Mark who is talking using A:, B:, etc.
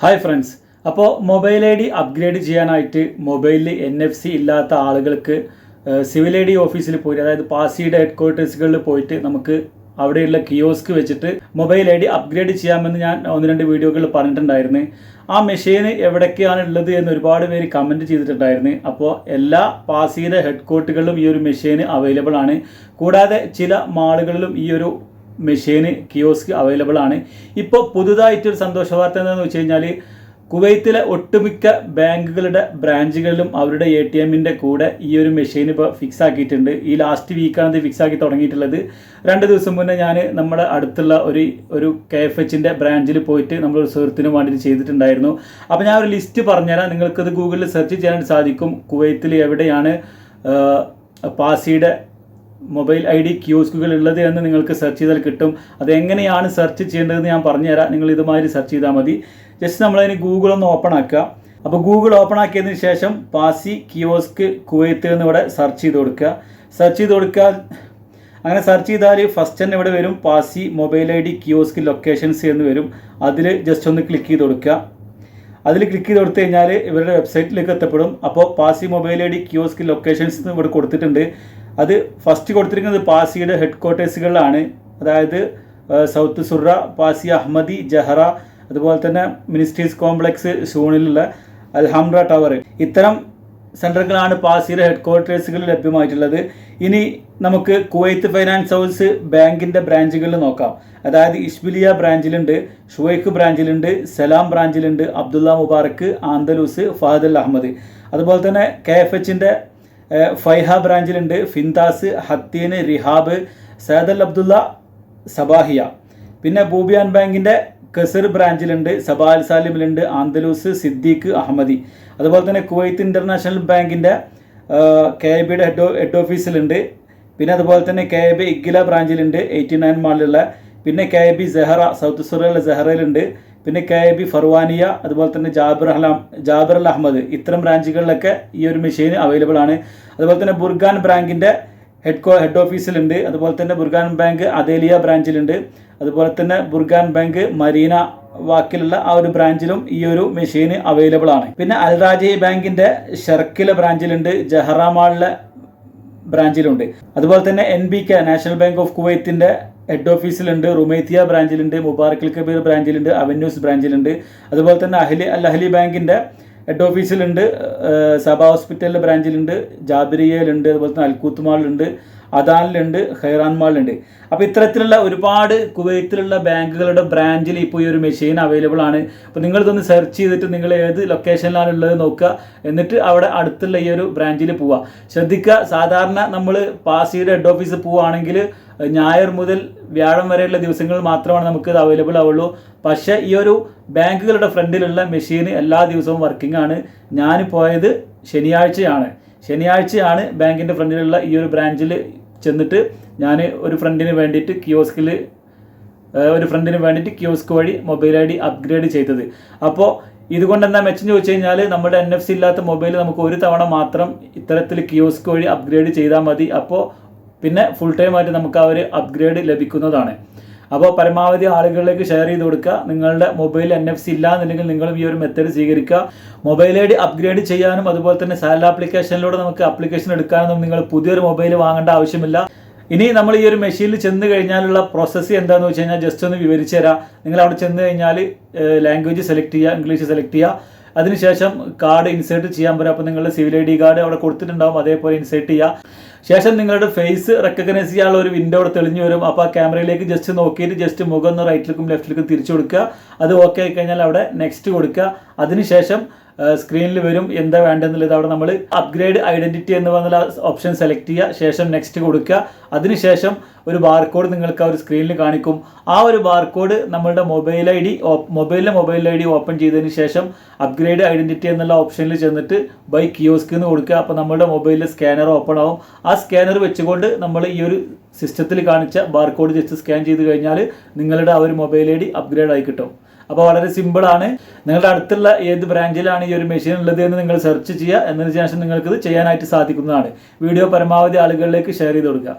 A: Hi friends അപ്പോൾ mobile I D upgrade ചെയ്യാനായിട്ട് മൊബൈലിൽ എൻ എഫ് സി ഇല്ലാത്ത ആളുകൾക്ക് സിവിൽ ഐ ഡി ഓഫീസിൽ പോയി അതായത് പാസിയുടെ ഹെഡ് ക്വാർട്ടേഴ്സുകളിൽ പോയിട്ട് നമുക്ക് അവിടെയുള്ള കിയോസ്ക് വെച്ചിട്ട് മൊബൈൽ ഐ ഡി അപ്ഗ്രേഡ് ചെയ്യാമെന്ന് ഞാൻ ഒന്ന് രണ്ട് വീഡിയോകളിൽ പറഞ്ഞിട്ടുണ്ടായിരുന്നു. ആ മെഷീൻ എവിടേക്കാണ് ഉള്ളത് എന്ന് ഒരുപാട് പേര് കമന്റ് ചെയ്തിട്ടുണ്ടായിരുന്നു. അപ്പോൾ എല്ലാ പാസിയുടെ ഹെഡ് ക്വാർട്ടുകളിലും ഈ ഒരു മെഷീൻ അവൈലബിൾ ആണ്. കൂടാതെ ചില മാളുകളിലും ഈ ഒരു മെഷീന് കിയോസ്ക് അവൈലബിൾ ആണ് ഇപ്പോൾ പുതുതായിട്ടൊരു സന്തോഷ വാർത്ത എന്താണെന്ന് വെച്ച് കഴിഞ്ഞാൽ കുവൈത്തിലെ ഒട്ടുമിക്ക ബാങ്കുകളുടെ ബ്രാഞ്ചുകളിലും അവരുടെ എ ടി എമ്മിന്റെ കൂടെ ഈ ഒരു മെഷീൻ ഇപ്പോൾ ഫിക്സ് ആക്കിയിട്ടുണ്ട് ഈ ലാസ്റ്റ് വീക്കാണ് ഇത് ഫിക്സ് ആക്കി തുടങ്ങിയിട്ടുള്ളത്. രണ്ട് ദിവസം മുന്നേ ഞാൻ നമ്മുടെ അടുത്തുള്ള ഒരു ഒരു കെ എഫ് എച്ചിന്റെ ബ്രാഞ്ചിൽ പോയിട്ട് നമ്മളൊരു സുഹൃത്തിന് വേണ്ടിയിട്ട് ചെയ്തിട്ടുണ്ടായിരുന്നു. അപ്പോൾ ഞാൻ ഒരു ലിസ്റ്റ് പറഞ്ഞുതരാം. നിങ്ങൾക്കത് ഗൂഗിളിൽ സെർച്ച് ചെയ്യാൻ സാധിക്കും. കുവൈത്തിൽ എവിടെയാണ് പാസിയുടെ മൊബൈൽ ഐ ഡി ക്യൂസ്കുകൾ ഉള്ളത് എന്ന് നിങ്ങൾക്ക് സെർച്ച് ചെയ്താൽ കിട്ടും. അതെങ്ങനെയാണ് സെർച്ച് ചെയ്യേണ്ടതെന്ന് ഞാൻ പറഞ്ഞുതരാം. നിങ്ങൾ ഇതുമാതിരി സെർച്ച് ചെയ്താൽ മതി. ജസ്റ്റ് നമ്മളതിന് ഗൂഗിൾ ഒന്ന് ഓപ്പൺ ആക്കുക. അപ്പോൾ ഗൂഗിൾ ഓപ്പൺ ആക്കിയതിന് ശേഷം പാസി കിയോസ്ക് കുവൈത്ത് എന്ന് ഇവിടെ സെർച്ച് ചെയ്ത് കൊടുക്കുക. സെർച്ച് ചെയ്ത് കൊടുക്കുക. അങ്ങനെ സെർച്ച് ചെയ്താൽ ഫസ്റ്റ് തന്നെ ഇവിടെ വരും. PACI mobile I D kiosk locations എന്ന് വരും. അതിൽ ജസ്റ്റ് ഒന്ന് ക്ലിക്ക് ചെയ്ത് കൊടുക്കുക. അതിൽ ക്ലിക്ക് ചെയ്ത് കൊടുത്തു കഴിഞ്ഞാൽ ഇവരുടെ വെബ്സൈറ്റിലേക്ക് എത്തപ്പെടും. അപ്പോൾ PACI mobile I D kiosk locations ഇവിടെ കൊടുത്തിട്ടുണ്ട്. അത് ഫസ്റ്റ് കൊടുത്തിരിക്കുന്നത് പാസിയുടെ ഹെഡ് ക്വാർട്ടേഴ്സുകളിലാണ് അതായത് സൗത്ത് സുറ പാസി അഹമ്മദി ജഹറ അതുപോലെ തന്നെ മിനിസ്ട്രീസ് കോംപ്ലക്സ് ഷൂണിലുള്ള അൽഹംറ ടവർ ഇത്തരം സെന്ററുകളാണ് പാസിയുടെ ഹെഡ് ക്വാർട്ടേഴ്സുകൾ ലഭ്യമായിട്ടുള്ളത്. ഇനി നമുക്ക് കുവൈത്ത് ഫൈനാൻസ് ഹൗസ് ബാങ്കിന്റെ ബ്രാഞ്ചുകളിൽ നോക്കാം. അതായത് ഇഷ്ബിലിയ ബ്രാഞ്ചിലുണ്ട് ഷുവൈഖ് ബ്രാഞ്ചിലുണ്ട് Salam ബ്രാഞ്ചിലുണ്ട് Abdullah Mubarak Andalus Fahad Ahmed അതുപോലെ തന്നെ കെ എഫ് എച്ചിന്റെ Faiha ബ്രാഞ്ചിലുണ്ട്. Fintas Hateen Rehab Saad Al Abdullah Sabahiya. പിന്നെ ബൂബിയാൻ ബാങ്കിന്റെ കസർ ബ്രാഞ്ചിലുണ്ട്. സബാൽ സാലിമിലുണ്ട്. ആന്തലൂസ് സിദ്ദീഖ് അഹമ്മദി. അതുപോലെ തന്നെ കുവൈത്ത് ഇന്റർനാഷണൽ ബാങ്കിന്റെ കെ ഐ ബിയുടെ ഹെഡ് ഹെഡ് ഓഫീസിലുണ്ട്. പിന്നെ അതുപോലെ തന്നെ കെ ഐ ബി ഇഗ്ല ബ്രാഞ്ചിലുണ്ട്. എയ്റ്റി നയൻ മാളിലുള്ള. പിന്നെ K I B Zahra south സുറയിലെ സെഹറയിലുണ്ട്. പിന്നെ കെ എ ബി ഫർവാനിയ അതുപോലെ തന്നെ ജാബിർ അഹ്ലാം ജാബിർ അൽ അഹമ്മദ് ഇത്തരം ബ്രാഞ്ചുകളിലൊക്കെ ഈ ഒരു മെഷീൻ അവൈലബിൾ ആണ്. അതുപോലെ തന്നെ ബുർഗാൻ ബാങ്കിന്റെ ഹെഡ് കോ ഹെഡ് ഓഫീസിലുണ്ട് അതുപോലെ തന്നെ ബുർഗാൻ ബാങ്ക് അദേലിയ ബ്രാഞ്ചിലുണ്ട്. അതുപോലെ തന്നെ ബുർഗാൻ ബാങ്ക് മരീന വാക്കിലുള്ള ആ ഒരു ബ്രാഞ്ചിലും ഈ ഒരു മെഷീൻ അവൈലബിൾ ആണ്. പിന്നെ അൽറാജി ബാങ്കിന്റെ ഷർക്കിലെ ബ്രാഞ്ചിലുണ്ട്. ജഹറാമാളിലെ ബ്രാഞ്ചിലുണ്ട്. അതുപോലെ തന്നെ N B K National Bank of കുവൈത്തിന്റെ head ഓഫീസിലുണ്ട് റുമേത്തിയ ബ്രാഞ്ചിലുണ്ട് മുബാറക്കൽ കബീർ ബ്രാഞ്ചിലുണ്ട് അവന്യൂസ് ബ്രാഞ്ചിലുണ്ട്. അതുപോലെ തന്നെ അഹ്ലി അൽ അഹ്ലി ബാങ്കിന്റെ ഹെഡ് ഓഫീസിലുണ്ട് സബ ഹോസ്പിറ്റലിലെ ബ്രാഞ്ചിലുണ്ട് ജാബിരിയയിലുണ്ട് അതുപോലെ തന്നെ അൽക്കൂത്ത് മാളിലുണ്ട് അദാനിലുണ്ട് ഹൈറാൻമാളിലുണ്ട് അപ്പോൾ ഇത്തരത്തിലുള്ള ഒരുപാട് കുവൈത്തിലുള്ള ബാങ്കുകളുടെ ബ്രാഞ്ചിൽ ഇപ്പോൾ ഈ ഒരു മെഷീൻ അവൈലബിൾ ആണ്. അപ്പോൾ നിങ്ങളിതൊന്ന് സെർച്ച് ചെയ്തിട്ട് നിങ്ങൾ ഏത് ലൊക്കേഷനിലാണ് ഉള്ളത് നോക്കുക. എന്നിട്ട് അവിടെ അടുത്തുള്ള ഈ ഒരു ബ്രാഞ്ചിൽ പോവുക. ശ്രദ്ധിക്കുക സാധാരണ നമ്മൾ പാസിയുടെ ഹെഡ് ഓഫീസിൽ പോവുകയാണെങ്കിൽ ഞായർ മുതൽ വ്യാഴം വരെയുള്ള ദിവസങ്ങൾ മാത്രമാണ് നമുക്ക് ഇത് അവൈലബിൾ ആവുള്ളൂ. പക്ഷേ ഈ ഒരു ബാങ്കുകളുടെ ഫ്രണ്ടിലുള്ള മെഷീൻ എല്ലാ ദിവസവും വർക്കിംഗ് ആണ്. ഞാൻ പോയത് ശനിയാഴ്ചയാണ്. ശനിയാഴ്ചയാണ് ബാങ്കിന്റെ ഫ്രണ്ടിലുള്ള ഈ ഒരു ബ്രാഞ്ചിൽ ചെന്നിട്ട് ഞാൻ ഒരു ഫ്രണ്ടിന് വേണ്ടിയിട്ട് കിയോസ്കിൽ ഒരു ഫ്രണ്ടിന് വേണ്ടിയിട്ട് കിയോസ്ക് വഴി മൊബൈൽ ഐ ഡി അപ്ഗ്രേഡ് ചെയ്തത്. അപ്പോൾ ഇതുകൊണ്ട് എന്താ മെച്ചം ചോദിച്ചു കഴിഞ്ഞാൽ നമ്മുടെ എൻ എഫ് സി ഇല്ലാത്ത മൊബൈൽ നമുക്ക് ഒരു തവണ മാത്രം ഇത്തരത്തിൽ കിയോസ്ക് വഴി അപ്ഗ്രേഡ് ചെയ്താൽ മതി. അപ്പോൾ പിന്നെ ഫുൾ ടൈം ആയിട്ട് നമുക്ക് ആ ഒരു അപ്ഗ്രേഡ് ലഭിക്കുന്നതാണ്. അപ്പോൾ പരമാവധി ആളുകളിലേക്ക് ഷെയർ ചെയ്ത് കൊടുക്കുക. നിങ്ങളുടെ മൊബൈൽ എൻ എഫ് സി ഇല്ല എന്നുണ്ടെങ്കിൽ നിങ്ങളും ഈ ഒരു മെത്തേഡ് സ്വീകരിക്കുക. മൊബൈൽ ഐ ഡി അപ്ഗ്രേഡ് ചെയ്യാനും അതുപോലെ തന്നെ സാലറി ആപ്ലിക്കേഷനിലൂടെ നമുക്ക് അപ്ലിക്കേഷൻ എടുക്കാനൊന്നും നിങ്ങൾ പുതിയൊരു മൊബൈൽ വാങ്ങേണ്ട ആവശ്യമില്ല. ഇനി നമ്മൾ ഈ ഒരു മെഷീനിൽ ചെന്ന് കഴിഞ്ഞാലുള്ള പ്രോസസ്സ് എന്താണെന്ന് വെച്ച് കഴിഞ്ഞാൽ ജസ്റ്റ് ഒന്ന് വിവരിച്ചു തരാം. നിങ്ങൾ അവിടെ ചെന്ന് കഴിഞ്ഞാൽ ലാംഗ്വേജ് സെലക്ട് ചെയ്യുക ഇംഗ്ലീഷ് സെലക്ട് ചെയ്യുക. അതിനുശേഷം കാർഡ് ഇൻസേർട്ട് ചെയ്യാൻ പറ്റും അപ്പോൾ നിങ്ങളുടെ സിവിൽ ഐ ഡി കാർഡ് അവിടെ കൊടുത്തിട്ടുണ്ടാവും അതേപോലെ ഇൻസേർട്ട് ചെയ്യുക ശേഷം നിങ്ങളുടെ ഫേസ് റെക്കഗ്നൈസ് ചെയ്യാനുള്ള ഒരു വിൻഡോ അവിടെ തെളിഞ്ഞു വരും. അപ്പോൾ ആ ക്യാമറയിലേക്ക് ജസ്റ്റ് നോക്കിയിട്ട് ജസ്റ്റ് മുഖം ഒന്ന് റൈറ്റിലേക്കും ലെഫ്റ്റിലേക്കും തിരിച്ചു കൊടുക്കുക. അത് ഓക്കെ ആയി കഴിഞ്ഞാൽ അവിടെ നെക്സ്റ്റ് കൊടുക്കുക. അതിനുശേഷം സ്ക്രീനിൽ വരും. എന്താ വേണ്ടതെന്നുള്ളത് അവിടെ നമ്മൾ അപ്ഗ്രേഡ് ഐഡന്റിറ്റി എന്ന് പറഞ്ഞ ഓപ്ഷൻ സെലക്ട് ചെയ്യുക. ശേഷം നെക്സ്റ്റ് കൊടുക്കുക. അതിനുശേഷം ഒരു ബാർകോഡ് നിങ്ങൾക്ക് ആ ഒരു സ്ക്രീനിൽ കാണിക്കും. ആ ഒരു ബാർകോഡ് നമ്മളുടെ മൊബൈൽ ഐ ഡി മൊബൈലിലെ മൊബൈൽ ഐ ഡി ഓപ്പൺ ചെയ്തതിന് ശേഷം അപ്ഗ്രേഡ് ഐഡന്റിറ്റി എന്നുള്ള ഓപ്ഷനിൽ ചെന്നിട്ട് ബൈ കിയോസ്ക് എന്ന് കൊടുക്കുക. അപ്പോൾ നമ്മുടെ മൊബൈലിൽ സ്കാനർ ഓപ്പൺ ആവും. ആ സ്കാനർ വെച്ചുകൊണ്ട് നമ്മൾ ഈ ഒരു സിസ്റ്റത്തിൽ കാണിച്ച ബാർകോഡ് ജസ്റ്റ് സ്കാൻ ചെയ്ത് കഴിഞ്ഞാൽ നിങ്ങളുടെ ആ ഒരു മൊബൈൽ ഐ ഡി അപ്ഗ്രേഡ് ആയി കിട്ടും. അപ്പോൾ വളരെ സിമ്പിളാണ് നിങ്ങളുടെ അടുത്തുള്ള ഏത് ബ്രാഞ്ചിലാണ് ഈ ഒരു മെഷീൻ ഉള്ളത് എന്ന് നിങ്ങൾ സെർച്ച് ചെയ്യുക. എന്നതിന് ശേഷം നിങ്ങൾക്കിത് ചെയ്യാനായിട്ട് സാധിക്കുന്നതാണ്. വീഡിയോ പരമാവധി ആളുകളിലേക്ക് ഷെയർ ചെയ്ത് കൊടുക്കുക.